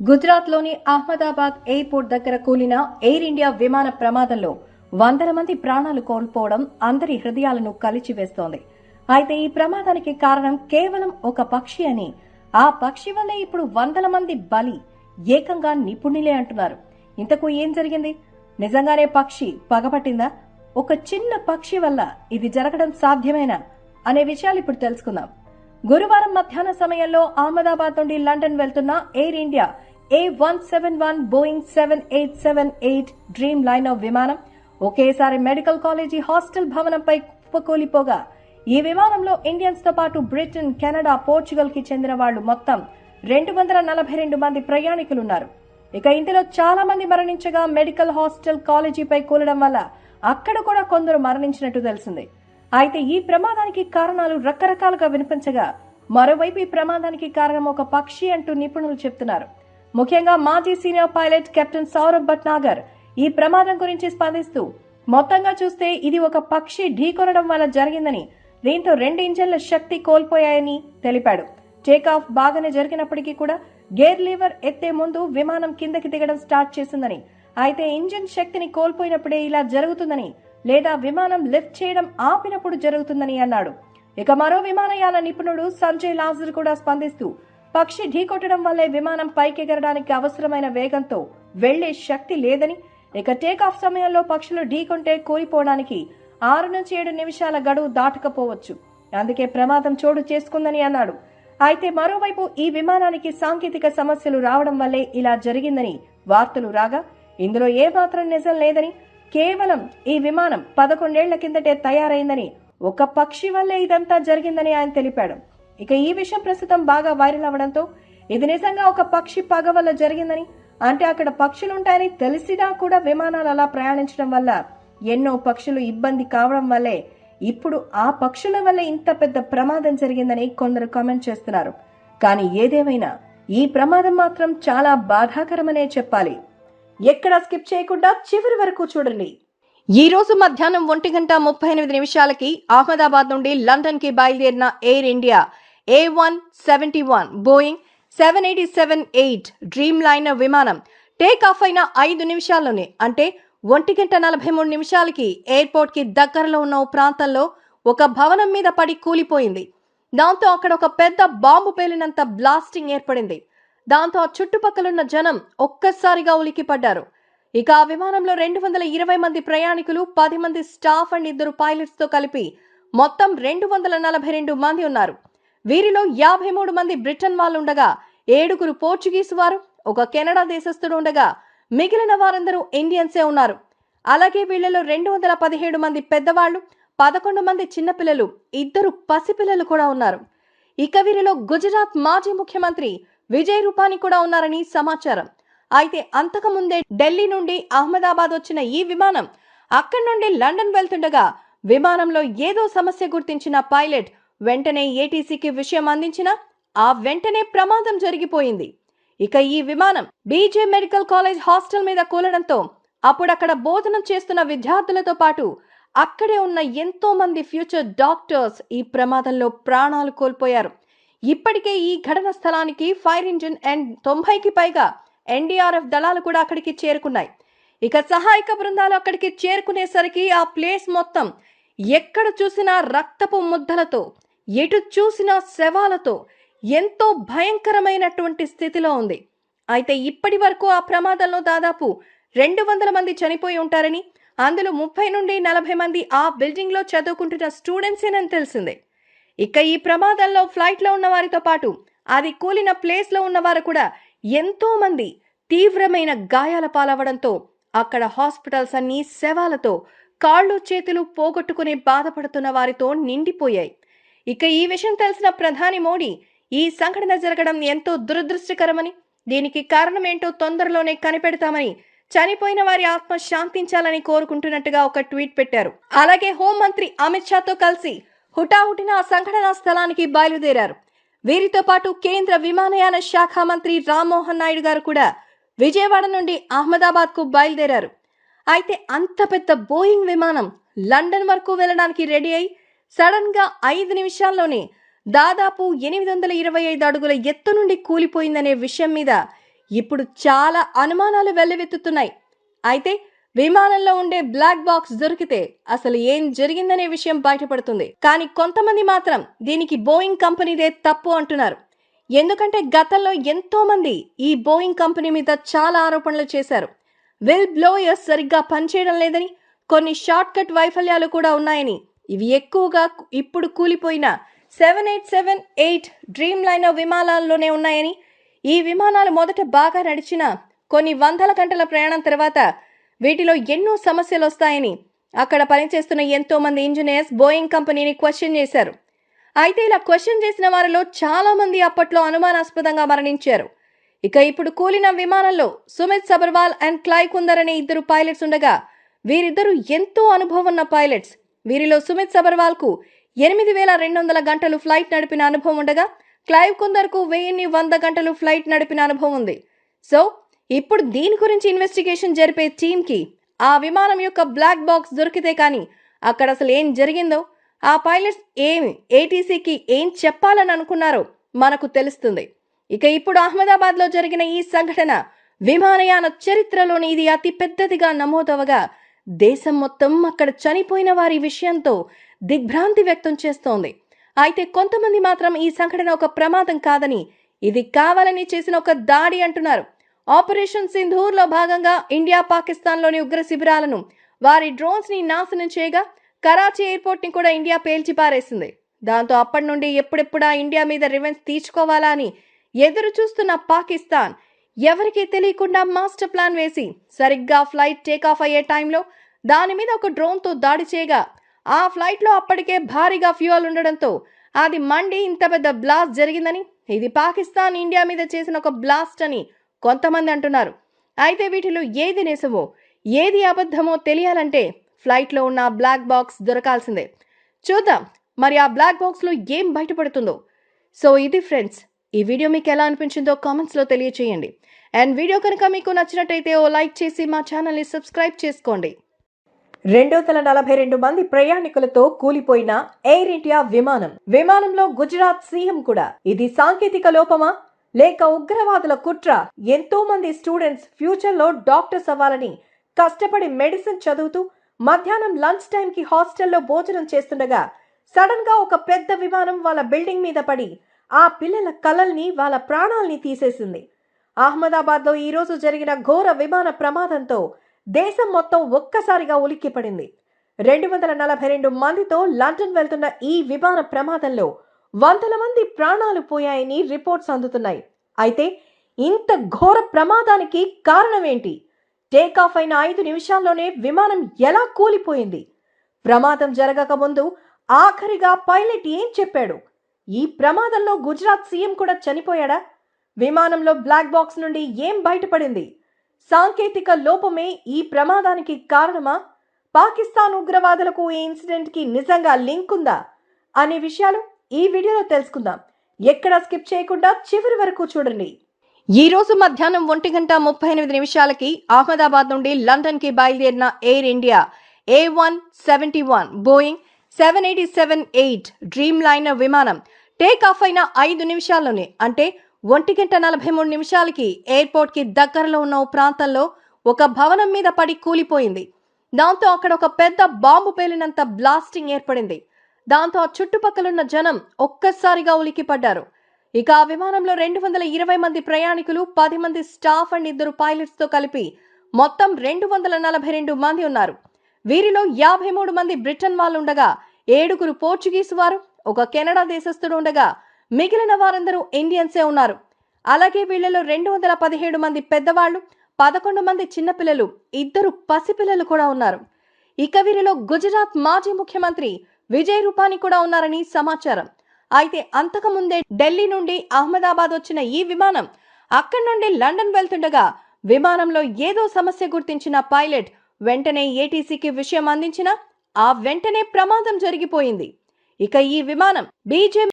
గుజరాత్లోని అహ్మదాబాద్ ఎయిర్పోర్ట్ దగ్గర కూలిన ఎయిర్ ఇండియా విమాన ప్రమాదంలో వందల మంది ప్రాణాలు కోల్పోవడం అందరి హృదయాలను కలిచివేస్తోంది. అయితే ఈ ప్రమాదానికి కారణం కేవలం ఒక పక్షి అని ఆ పక్షి వల్లే ఇప్పుడు వందల మంది బలి ఏకంగా నిపుణులే అంటున్నారు. ఇంతకు ఏం జరిగింది? నిజంగానే పక్షి పగపట్టిందా? ఒక చిన్న పక్షి వల్ల ఇది జరగడం సాధ్యమేనా? అనే విషయాలు ఇప్పుడు తెలుసుకుందాం. గురువారం మధ్యాహ్న సమయంలో అహ్మదాబాద్ నుండి లండన్ వెళ్తున్న Air India A one seven one Boeing seven eight seven eight dreamliner విమానం ఒకేసారి మెడికల్ కాలేజీ హాస్టల్ భవనంపై కుప్పకూలిపోగా ఈ విమానంలో ఇండియన్స్తో పాటు బ్రిటన్ కెనడా పోర్చుగల్కి చెందిన వాళ్ళు మొత్తం రెండు వందల నలభై రెండు మంది ప్రయాణికులున్నారు. ఇక ఇందులో చాలా మంది మరణించగా మెడికల్ హాస్టల్ కాలేజీపై కూలడం వల్ల అక్కడ కూడా కొందరు మరణించినట్టు తెలిసింది. అయితే ఈ ప్రమాదానికి కారణాలు రకరకాలుగా వినిపించగా మరోవైపు ఈ ప్రమాదానికి కారణం ఒక పక్షి అంటూ నిపుణులు చెప్తున్నారు. ముఖ్యంగా మాజీ senior pilot captain Saurabh Bhatnagar. ఈ ప్రమాదం గురించి స్పందిస్తూ మొత్తంగా చూస్తే ఇది ఒక పక్షి ఢీకొనడం వల్ల జరిగిందని దీంతో రెండు ఇంజన్ల శక్తి కోల్పోయాయని తెలిపాడు. టేకాఫ్ బాగానే జరిగినప్పటికీ కూడా గేర్ లీవర్ ఎత్తే ముందు విమానం కిందకి దిగడం స్టార్ట్ చేసిందని అయితే ఇంజిన్ శక్తిని కోల్పోయినప్పుడే ఇలా జరుగుతుందని లేదా విమానం లిఫ్ట్ చేయడం ఆపినప్పుడు జరుగుతుందని అన్నాడు. ఇక మరో విమానయాన నిపుణుడు సంజయ్ లాజర్ కూడా స్పందిస్తూ పక్షి ఢీకొట్టడం వల్లే విమానం పైకెగరడానికి అవసరమైన వేగంతో వెళ్ళే శక్తి లేదని ఇక టేకాఫ్ సమయంలో పక్షులు ఢీకొంటే కూలిపోవడానికి ఆరు నుంచి ఏడు నిమిషాల గడువు దాటకపోవచ్చు. అందుకే ప్రమాదం చోటు చేసుకుందని అన్నాడు. అయితే మరోవైపు ఈ విమానానికి సాంకేతిక సమస్యలు రావడం వల్లే ఇలా జరిగిందని వార్తలు రాగా ఇందులో ఏమాత్రం నిజం లేదని కేవలం ఈ విమానం పదకొండేళ్ళ కిందటే తయారైందని ఒక పక్షి వల్లే ఇదంతా జరిగిందని ఆయన తెలిపాడు. ఇక ఈ విషయం ప్రస్తుతం బాగా వైరల్ అవడంతో ఇది నిజంగా ఒక పక్షి పగ వల్ల జరిగిందని అంటే అక్కడ పక్షులుంటాయని తెలిసినా కూడా విమానాలు అలా ప్రయాణించడం వల్ల ఎన్నో పక్షులు ఇబ్బంది కావడం వల్లే ఇప్పుడు ఆ పక్షుల వల్ల ఇంత పెద్ద ప్రమాదం జరిగిందని కొందరు కామెంట్ చేస్తున్నారు. కానీ ఏదేమైనా ఈ ప్రమాదం మాత్రం చాలా బాధాకరమనే చెప్పాలి. ఎక్కడ స్కిప్ చేయకుండా చివరి వరకు చూడండి. ఈ రోజు మధ్యాహ్నం ఒంటి గంట ముప్పై ఎనిమిది నిమిషాలకి అహ్మదాబాద్ నుండి లండన్కి బయలుదేరిన air India A one seventy one Boeing seven eighty seven eight dreamliner విమానం టేక్ ఆఫ్ అయిన ఐదు నిమిషాల్లోనే అంటే ఒంటి గంట నలభై మూడు నిమిషాలకి ఎయిర్పోర్ట్కి దగ్గరలో ఉన్న ఓ ప్రాంతంలో ఒక భవనం మీద పడి కూలిపోయింది. దాంతో అక్కడ ఒక పెద్ద బాంబు పేలినంత బ్లాస్టింగ్ ఏర్పడింది. దాంతో ఆ చుట్టుపక్కలున్న జనం ఒక్కసారిగా ఉలికిపడ్డారు ఇక ఆ విమానంలో రెండు వందల ఇరవై మంది ప్రయాణికులు పది మంది స్టాఫ్ అండ్ ఇద్దరు పైలట్స్తో కలిపి మొత్తం రెండు వందల నలభై రెండు మంది ఉన్నారు. వీరిలో యాభై మూడు మంది బ్రిటన్ వాళ్ళు ఉండగా ఏడుగురు పోర్చుగీస్ వారు ఒక కెనడా దేశస్థుడు ఉండగా మిగిలిన వారందరూ ఇండియన్సే ఉన్నారు. అలాగే వీళ్ళలో రెండు వందల పదిహేడు మంది పెద్దవాళ్ళు పదకొండు మంది చిన్నపిల్లలు ఇద్దరు పసిపిల్లలు కూడా ఉన్నారు. ఇక వీరిలో గుజరాత్ మాజీ ముఖ్యమంత్రి విజయ్ రూపానీ కూడా ఉన్నారని సమాచారం. అయితే అంతకుముందే ఢిల్లీ నుండి అహ్మదాబాద్ వచ్చిన ఈ విమానం అక్కడి నుండి లండన్ వెళ్తుండగా విమానంలో ఏదో సమస్య గుర్తించిన పైలట్ వెంటనే ఏటీసీకి విషయం అందించిన ఆ వెంటనే ప్రమాదం జరిగిపోయింది. ఇక ఈ విమానం బీజే మెడికల్ కాలేజ్ హాస్టల్ మీద కూలడంతో అప్పుడక్కడ బోధనం చేస్తున్న విద్యార్థులతో పాటు అక్కడే ఉన్న ఎంతో మంది ఫ్యూచర్ డాక్టర్స్ ఈ ప్రమాదంలో ప్రాణాలు కోల్పోయారు. ఇప్పటికే ఈ ఘటన స్థలానికి ఫైర్ ఇంజిన్ అండ్ తొంభైకి పైగా ఎన్డీఆర్ఎఫ్ దళాలు కూడా అక్కడికి చేరుకున్నాయి. ఇక సహాయక బృందాలు అక్కడికి చేరుకునేసరికి ఆ ప్లేస్ మొత్తం ఎక్కడ చూసినా రక్తపు ముద్దలతో ఎటు చూసినా శవాలతో ఎంతో భయంకరమైనటువంటి స్థితిలో ఉంది. అయితే ఇప్పటి వరకు ఆ ప్రమాదంలో దాదాపు రెండు వందల మంది చనిపోయి ఉంటారని అందులో ముప్పై నుండి నలభై మంది ఆ బిల్డింగ్లో చదువుకుంటున్న స్టూడెంట్సేనని తెలిసిందే. ఇక ఈ ప్రమాదంలో ఫ్లైట్లో ఉన్న వారితో పాటు అది కూలిన ప్లేస్లో ఉన్నవారు కూడా ఎంతో మంది తీవ్రమైన గాయాల పాలవడంతో అక్కడ హాస్పిటల్స్ అన్నీ శవాలతో కాళ్ళు చేతులు పోగొట్టుకుని బాధపడుతున్న వారితో నిండిపోయాయి. ఇక ఈ విషయం తెలిసిన ప్రధాని మోడీ ఈ సంఘటన జరగడం ఎంతో దురదృష్టకరమని దీనికి కారణమేంటో తొందరలోనే కనిపెడతామని చనిపోయిన వారి ఆత్మ శాంతించాలని కోరుకుంటున్నట్టుగా ఒక ట్వీట్ పెట్టారు. అలాగే హోంమంత్రి అమిత్ షాతో కలిసి హుటాహుటిన ఆ సంఘటనా స్థలానికి బయలుదేరారు. వీరితో పాటు కేంద్ర విమానయాన శాఖ మంత్రి రామ్మోహన్ నాయుడు గారు కూడా విజయవాడ నుండి అహ్మదాబాద్కు బయలుదేరారు. అయితే అంత పెద్ద బోయింగ్ విమానం లండన్ వరకు వెళ్ళడానికి రెడీ అయి సడన్గా ఐదు నిమిషాల్లోనే దాదాపు ఎనిమిది వందల ఇరవై ఐదు అడుగుల ఎత్తు నుండి కూలిపోయిందనే విషయం మీద ఇప్పుడు చాలా అనుమానాలు వెల్లువెత్తుతున్నాయి. అయితే విమానంలో ఉండే బ్లాక్ బాక్స్ దొరికితే అసలు ఏం జరిగిందనే విషయం బయటపడుతుంది. కానీ కొంతమంది మాత్రం దీనికి బోయింగ్ కంపెనీదే తప్పు అంటున్నారు. ఎందుకంటే గతంలో ఎంతో మంది ఈ బోయింగ్ కంపెనీ మీద చాలా ఆరోపణలు చేశారు. విల్ బ్లోయర్స్ సరిగ్గా పనిచేయడం లేదని కొన్ని షార్ట్ కట్ వైఫల్యాలు కూడా ఉన్నాయని ఇవి ఎక్కువగా ఇప్పుడు కూలిపోయిన seven eight seven eight dreamliner విమానాల్లోనే ఉన్నాయని ఈ విమానాలు మొదట బాగా నడిచిన కొన్ని వందల గంటల ప్రయాణం తర్వాత వీటిలో ఎన్నో సమస్యలు వస్తాయని అక్కడ పనిచేస్తున్న ఎంతో మంది ఇంజనీర్స్ బోయింగ్ కంపెనీని క్వశ్చన్ చేశారు. అయితే ఇలా క్వశ్చన్ చేసిన వారిలో చాలా మంది అప్పట్లో అనుమానాస్పదంగా మరణించారు. ఇక ఇప్పుడు కూలిన విమానంలో సుమిత్ సబర్వాల్ అండ్ క్లై కుందర్ అనే ఇద్దరు పైలట్స్ ఉండగా వీరిద్దరూ ఎంతో అనుభవం ఉన్న పైలట్స్. వీరిలో సుమిత్ సబర్వాల్కు ఎనిమిది వేల రెండు వందల గంటలు ఫ్లైట్ నడిపిన అనుభవం ఉండగా క్లైవ్ కుందర్కు వెయ్యిన్ని వంద గంటలు ఫ్లైట్ నడిపిన అనుభవం ఉంది. సో ఇప్పుడు దీని గురించి ఇన్వెస్టిగేషన్ జరిపే టీంకి ఆ విమానం యొక్క బ్లాక్ బాక్స్ దొరికితే కానీ అక్కడ అసలు ఏం జరిగిందో ఆ పైలట్స్ ఏమి ఏటీసీకి ఏం చెప్పాలని అనుకున్నారో మనకు తెలుస్తుంది. ఇక ఇప్పుడు అహ్మదాబాద్లో జరిగిన ఈ సంఘటన విమానయాన చరిత్రలోని ఇది అతి పెద్దదిగా నమోదవగా దేశం మొత్తం అక్కడ చనిపోయిన వారి విషయంతో దిగ్భ్రాంతి వ్యక్తం చేస్తోంది. అయితే కొంతమంది మాత్రం ఈ సంఘటన ఒక ప్రమాదం కాదని ఇది కావాలని చేసిన ఒక దాడి అంటున్నారు. ఆపరేషన్ సింధూర్లో భాగంగా ఇండియా పాకిస్తాన్లోని ఉగ్ర శిబిరాలను వారి డ్రోన్స్ని నాశనం చేయగా కరాచీ ఎయిర్పోర్ట్ని కూడా ఇండియా పేల్చి పారేసింది. దాంతో అప్పటి నుండి ఎప్పుడెప్పుడా ఇండియా మీద రివెంజ్ తీర్చుకోవాలా అని ఎదురు చూస్తున్న పాకిస్తాన్ ఎవరికీ తెలియకుండా మాస్టర్ ప్లాన్ వేసి సరిగ్గా ఫ్లైట్ టేకాఫ్ అయ్యే టైంలో దాని మీద ఒక డ్రోన్తో దాడి చేయగా ఆ ఫ్లైట్లో అప్పటికే భారీగా ఫ్యూయల్ ఉండడంతో అది మండి ఇంత పెద్ద బ్లాస్ట్ జరిగిందని ఇది పాకిస్తాన్ ఇండియా మీద చేసిన ఒక బ్లాస్ట్ అని కొంతమంది అంటున్నారు. అయితే వీటిలో ఏది నిజమో ఏది అబద్ధమో తెలియాలంటే ఫ్లైట్లో ఉన్న బ్లాక్ బాక్స్ దొరకాల్సిందే. చూద్దాం మరి ఆ బ్లాక్ బాక్స్లో ఏం బయటపడుతుందో. సో ఇది ఫ్రెండ్స్ ఈ వీడియో మీకు ఎలా అనిపించిందో కామెంట్స్లో తెలియచేయండి. అండ్ వీడియో కనుక మీకు నచ్చినట్టయితే ఓ లైక్ చేసి మా ఛానల్ని సబ్స్క్రైబ్ చేసుకోండి. రెండు వందల నలభై రెండు మంది ప్రయాణికులతో కూలిపోయిన ఎయిర్ ఇండియా విమానం. విమానంలో గుజరాత్ సీఎం కూడా. ఇది సాంకేతిక లోపమా? లేక ఉగ్రవాదుల కుట్ర? ఎంతో మంది స్టూడెంట్స్ ఫ్యూచర్లో డాక్టర్స్ అవ్వాలని కష్టపడి మెడిసిన్ చదువుతూ మధ్యాహ్నం లంచ్ టైం కి హాస్టల్లో భోజనం చేస్తుండగా సడన్గా ఒక పెద్ద విమానం వాళ్ళ బిల్డింగ్ మీద పడి ఆ పిల్లల కలల్ని వాళ్ళ ప్రాణాల్ని తీసేసింది. అహ్మదాబాద్లో ఈ రోజు జరిగిన ఘోర విమాన ప్రమాదంతో దేశం మొత్తం ఒక్కసారిగా ఉలిక్కిపడింది. రెండు వందల నలభై రెండు మందితో లండన్ వెళ్తున్న ఈ విమాన ప్రమాదంలో వందల మంది ప్రాణాలు పోయాయని రిపోర్ట్స్ అందుతున్నాయి. అయితే ఇంత ఘోర ప్రమాదానికి కారణమేంటి? టేకాఫ్ అయిన ఐదు నిమిషాల్లోనే విమానం ఎలా కూలిపోయింది? ప్రమాదం జరగక ముందు ఆఖరిగా పైలట్ ఏం చెప్పాడు? ఈ ప్రమాదంలో గుజరాత్ సీఎం కూడా చనిపోయాడా? విమానంలో బ్లాక్ బాక్స్ నుండి ఏం బయటపడింది? సాంకేతిక లోపమే ఈ ప్రమాదానికి కారణమా? పాకిస్తాన్ ఉగ్రవాదులకు ఈ ఇన్సిడెంట్కి నిజంగా లింక్ ఉందా అనే విషయాలు ఈ వీడియోలో తెలుసుకుందాం. ఎక్కడ స్కిప్ చేయకుండా చివరి వరకు చూడండి. ఈ రోజు మధ్యాహ్నం ఒంటి గంట ముప్పై ఎనిమిది నిమిషాలకి అహ్మదాబాద్ నుండి లండన్కి బయలుదేరిన air India A one seventy one Boeing seven eighty seven eight dreamliner విమానం టేక్ ఆఫ్ అయిన ఐదు నిమిషాల్లోనే అంటే ఒంటి గంట నలభై మూడు నిమిషాలకి ఎయిర్పోర్ట్కి దగ్గరలో ఉన్న ఓ ప్రాంతంలో ఒక భవనం మీద పడి కూలిపోయింది. దాంతో అక్కడ ఒక పెద్ద బాంబు పేలినంత బ్లాస్టింగ్ ఏర్పడింది. దాంతో ఆ చుట్టుపక్కలున్న జనం ఒక్కసారిగా ఉలికిపడ్డారు ఇక ఆ విమానంలో రెండు వందల ఇరవై మంది ప్రయాణికులు పది మంది స్టాఫ్ అండ్ ఇద్దరు పైలట్స్తో కలిపి మొత్తం రెండు వందల నలభై రెండు మంది ఉన్నారు. వీరిలో యాభై మూడు మంది బ్రిటన్ వాళ్ళు ఉండగా ఏడుగురు పోర్చుగీస్ వారు ఒక కెనడా దేశస్థుడు ఉండగా మిగిలిన వారందరూ ఇండియన్సే ఉన్నారు. అలాగే వీళ్ళలో రెండు వందల పదిహేడు మంది పెద్దవాళ్ళు పదకొండు మంది చిన్నపిల్లలు ఇద్దరు పసిపిల్లలు కూడా ఉన్నారు. ఇక వీరిలో గుజరాత్ మాజీ ముఖ్యమంత్రి విజయ్ రూపానీ కూడా ఉన్నారని సమాచారం. అయితే అంతకుముందే ఢిల్లీ నుండి అహ్మదాబాద్ వచ్చిన ఈ విమానం అక్కడి నుండి లండన్ వెళ్తుండగా విమానంలో ఏదో సమస్య గుర్తించిన పైలట్ వెంటనే ఏటీసీకి విషయం అందించిన ఆ వెంటనే ప్రమాదం జరిగిపోయింది. ఇక ఈ విమానం బీజే